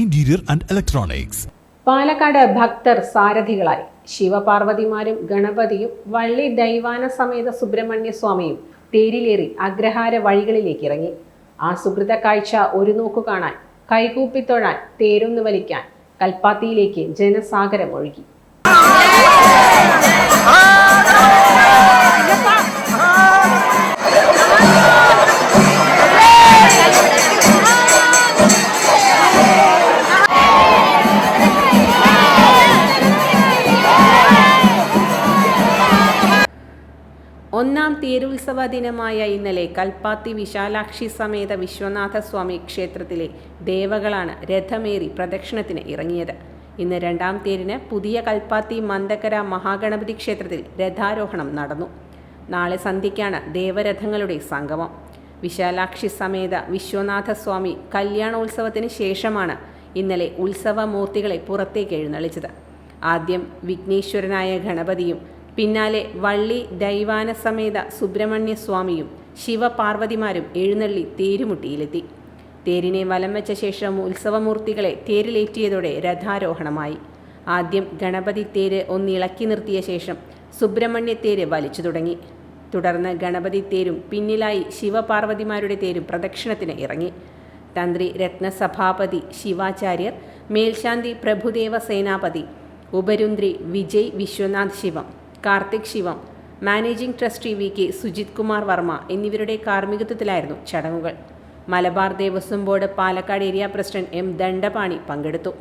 Interior and electronics Palakkad ഭക്തർ സാരഥികളായി. ശിവപാർവതിമാരും ഗണപതിയും വള്ളി ദൈവാന സമേത സുബ്രഹ്മണ്യ സ്വാമിയും തേരിലേറി അഗ്രഹാര വഴികളിലേക്ക് ഇറങ്ങി. ആ സുഹൃത കാഴ്ച ഒരു നോക്കു കാണാൻ കൈകൂപ്പിത്തൊഴാൻ തേരൊന്നു വലിക്കാൻ കൽപ്പാത്തിയിലേക്ക് ജനസാഗരം ഒഴുകി. ഒന്നാം തേരുത്സവ ദിനമായ ഇന്നലെ കൽപ്പാത്തി വിശാലാക്ഷി സമേത വിശ്വനാഥ സ്വാമി ക്ഷേത്രത്തിലെ ദേവകളാണ് രഥമേറി പ്രദക്ഷിണത്തിന് ഇറങ്ങിയത്. ഇന്ന് രണ്ടാം തേരിന് പുതിയ കൽപ്പാത്തി മന്ദക്കര മഹാഗണപതി ക്ഷേത്രത്തിൽ രഥാരോഹണം നടന്നു. നാളെ സന്ധ്യയ്ക്കാണ് ദേവരഥങ്ങളുടെ സംഗമം. വിശാലാക്ഷി സമേത വിശ്വനാഥ സ്വാമി കല്യാണോത്സവത്തിന് ശേഷമാണ് ഇന്നലെ ഉത്സവമൂർത്തികളെ പുറത്തേക്ക് എഴുന്നള്ളിച്ചത്. ആദ്യം വിഘ്നേശ്വരനായ ഗണപതിയും പിന്നാലെ വള്ളി ദൈവാന സമേത സുബ്രഹ്മണ്യ സ്വാമിയും ശിവപാർവതിമാരും എഴുന്നള്ളി തേരുമുട്ടിയിലെത്തി. തേരിനെ വലം വെച്ച ശേഷം ഉത്സവമൂർത്തികളെ തേരിലേറ്റിയതോടെ രഥാരോഹണമായി. ആദ്യം ഗണപതി തേര് ഒന്നിളക്കി നിർത്തിയ ശേഷം സുബ്രഹ്മണ്യ തേര് വലിച്ചു തുടങ്ങി. തുടർന്ന് ഗണപതി തേരും പിന്നിലായി ശിവപാർവതിമാരുടെ തേരും പ്രദക്ഷിണത്തിന് ഇറങ്ങി. തന്ത്രി രത്നസഭാപതി ശിവാചാര്യർ മേൽശാന്തി Prabhudeva Senapathi ഉപരുന്ത്രി Vijay Vishwanath Shivam Karthik Shivam managing trustee V K Sujith Kumar Varma എന്നിവരുടെ കാർമ്മികത്വത്തിലായിരുന്നു ചടങ്ങുകൾ. Malabar Devaswom board Palakkad area president M Dandapani പങ്കെടുത്തു.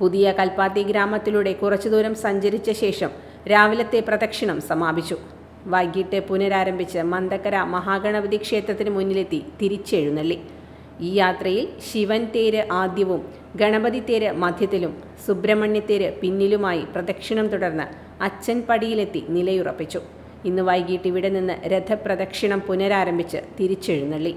പുതിയ കൽപ്പാത്തി ഗ്രാമത്തിലൂടെ കുറച്ചു ദൂരം സഞ്ചരിച്ച ശേഷം രാവിലത്തെ പ്രദക്ഷിണം സമാപിച്ചു. വൈകിട്ട് പുനരാരംഭിച്ച് മന്ദക്കര മഹാഗണപതി ക്ഷേത്രത്തിന് മുന്നിലെത്തി തിരിച്ചെഴുന്നള്ളി. ഈ യാത്രയിൽ ശിവൻ തേര് ആദ്യവും ഗണപതി തേര് മധ്യത്തിലും സുബ്രഹ്മണ്യത്തേര് പിന്നിലുമായി പ്രദക്ഷിണം തുടർന്ന് അച്ഛൻ പടിയിലെത്തി നിലയുറപ്പിച്ചു. ഇന്ന് വൈകിട്ട് ഇവിടെ നിന്ന് രഥപ്രദക്ഷിണം പുനരാരംഭിച്ച് തിരിച്ചെഴുന്നള്ളി.